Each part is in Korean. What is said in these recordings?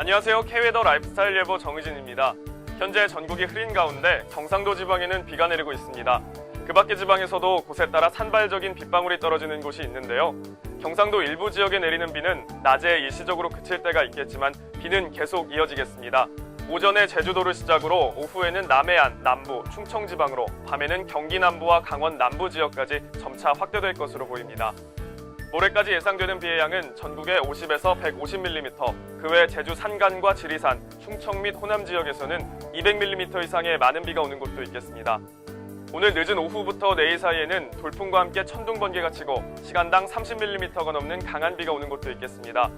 안녕하세요. K웨더 라이프스타일 예보 정의진입니다. 현재 전국이 흐린 가운데 경상도 지방에는 비가 내리고 있습니다. 그 밖의 지방에서도 곳에 따라 산발적인 빗방울이 떨어지는 곳이 있는데요. 경상도 일부 지역에 내리는 비는 낮에 일시적으로 그칠 때가 있겠지만 비는 계속 이어지겠습니다. 오전에 제주도를 시작으로 오후에는 남해안, 남부, 충청 지방으로 밤에는 경기 남부와 강원 남부 지역까지 점차 확대될 것으로 보입니다. 모레까지 예상되는 비의 양은 전국에 50에서 150mm, 그 외 제주 산간과 지리산, 충청 및 호남 지역에서는 200mm 이상의 많은 비가 오는 곳도 있겠습니다. 오늘 늦은 오후부터 내일 사이에는 돌풍과 함께 천둥 번개가 치고 시간당 30mm가 넘는 강한 비가 오는 곳도 있겠습니다.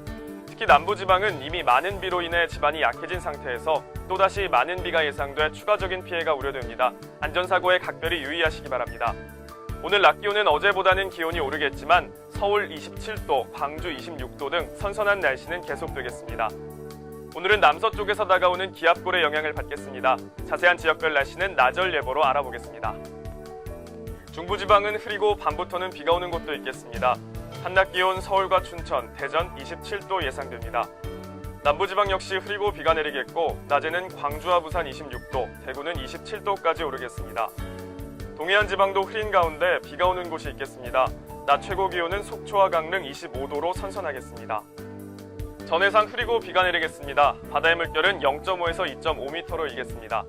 특히 남부지방은 이미 많은 비로 인해 지반이 약해진 상태에서 또다시 많은 비가 예상돼 추가적인 피해가 우려됩니다. 안전사고에 각별히 유의하시기 바랍니다. 오늘 낮 기온은 어제보다는 기온이 오르겠지만 서울 27도, 광주 26도 등 선선한 날씨는 계속되겠습니다. 오늘은 남서쪽에서 다가오는 기압골의 영향을 받겠습니다. 자세한 지역별 날씨는 나절 예보로 알아보겠습니다. 중부지방은 흐리고 밤부터는 비가 오는 곳도 있겠습니다. 한낮 기온 서울과 춘천, 대전 27도 예상됩니다. 남부지방 역시 흐리고 비가 내리겠고 낮에는 광주와 부산 26도, 대구는 27도까지 오르겠습니다. 동해안 지방도 흐린 가운데 비가 오는 곳이 있겠습니다. 낮 최고 기온은 속초와 강릉 25도로 선선하겠습니다. 전해상 흐리고 비가 내리겠습니다. 바다의 물결은 0.5에서 2.5m로 일겠습니다.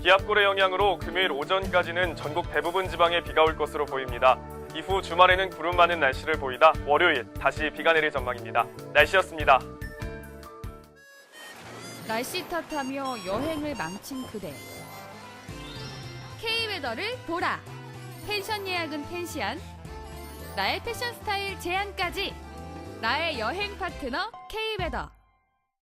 기압골의 영향으로 금요일 오전까지는 전국 대부분 지방에 비가 올 것으로 보입니다. 이후 주말에는 구름 많은 날씨를 보이다 월요일 다시 비가 내릴 전망입니다. 날씨였습니다. 날씨 탓하며 여행을 망친 그대. K웨더를 보라. 펜션 예약은 펜시안. 나의 패션 스타일 제안까지. 나의 여행 파트너 K웨더.